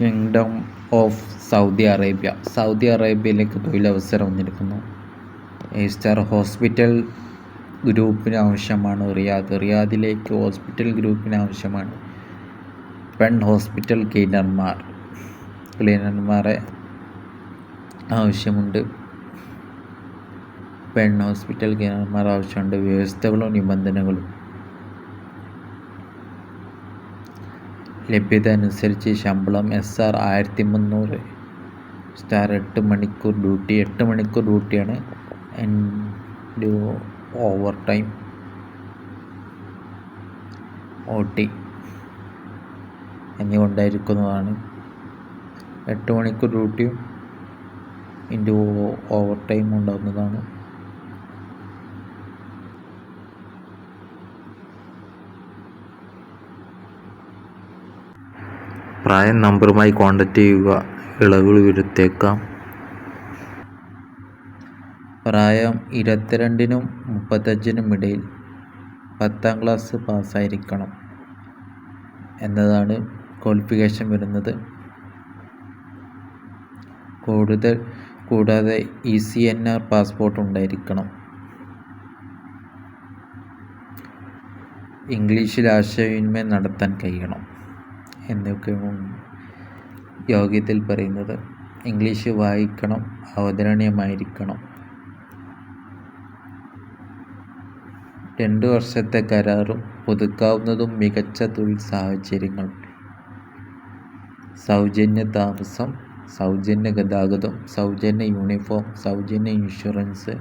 Kingdom of Saudi Arabia Saudi അറേബ്യയിലേക്ക് തൊഴിലവസരം വന്നിരിക്കുന്നു. A star hospital ഗ്രൂപ്പിന് ആവശ്യമാണ്. റിയാദ്. റിയാദിലേക്ക് ഹോസ്പിറ്റൽ ഗ്രൂപ്പിന് ആവശ്യമാണ്. പെൺ ഹോസ്പിറ്റൽ ക്ലീനർമാർ ക്ലീനർമാരെ ആവശ്യമുണ്ട്. പെൺ ഹോസ്പിറ്റൽ ക്ലീനർമാർ ആവശ്യമുണ്ട്. വ്യവസ്ഥകളും നിബന്ധനകളും. ലഭ്യത അനുസരിച്ച് ശമ്പളം എസ് ആർ ആയിരത്തി മുന്നൂറ് സ്റ്റാർ എട്ട് മണിക്കൂർ ഡ്യൂട്ടി. എട്ട് മണിക്കൂർ ഡ്യൂട്ടിയാണ് എന്റെ ഓവർ ടൈം ഒ ടി എന്നിവ ഉണ്ടായിരിക്കുന്നതാണ് എട്ട് മണിക്കൂർ ഡ്യൂട്ടിയും എന്റെ ഓവർ ടൈം ഉണ്ടാകുന്നതാണ്. പ്രായം നമ്പറുമായി കോൺടാക്റ്റ് ചെയ്യുക. ഇളവുകൾ വരുത്തേക്കാം. പ്രായം ഇരുപത്തിരണ്ടിനും മുപ്പത്തഞ്ചിനും ഇടയിൽ പത്താം ക്ലാസ് പാസ്സായിരിക്കണം എന്നതാണ് ക്വാളിഫിക്കേഷൻ വരുന്നത്. കൂടുതൽ കൂടാതെ E C N R passport ഉണ്ടായിരിക്കണം. ഇംഗ്ലീഷിൽ ആശയവിനിമയം നടത്താൻ കഴിയണം. എന്നൊക്കെയാണ് യോഗ്യത്തിൽ പറയുന്നത്. ഇംഗ്ലീഷ് വായിക്കണം അവതരണീയമായിരിക്കണം. രണ്ടു വർഷത്തെ കരാറും പുതുക്കാവുന്നതും മികച്ച തൊഴിൽ സാഹചര്യങ്ങൾ. സൗജന്യ താമസം സൗജന്യ ഗതാഗതം സൗജന്യ യൂണിഫോം സൗജന്യ ഇൻഷുറൻസ്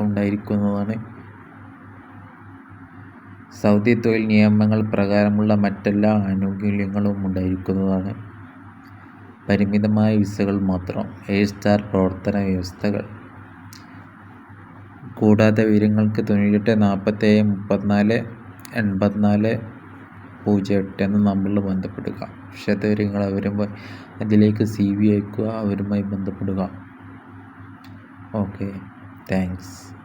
ഉണ്ടായിരിക്കുന്നതാണ് സൗദി തൊഴിൽ നിയമങ്ങൾ പ്രകാരമുള്ള മറ്റെല്ലാ ആനുകൂല്യങ്ങളും ഉണ്ടായിരിക്കുന്നതാണ്. പരിമിതമായ വിസകൾ മാത്രം എ സ്റ്റാർ പ്രവർത്തന വ്യവസ്ഥകൾ. കൂടാതെ വിവരങ്ങൾക്ക് തൊണ്ണൂറ്റിയെട്ട് നാൽപ്പത്തി ഏഴ് മുപ്പത്തിനാല് എൺപത്തിനാല് പൂജ്യം എട്ട് എന്ന നമ്പറിൽ ബന്ധപ്പെടുക. വിശദവിവരങ്ങൾ അവരുമായി അതിലേക്ക് സി വി അയക്കുക അവരുമായി ബന്ധപ്പെടുക. Okay thanks.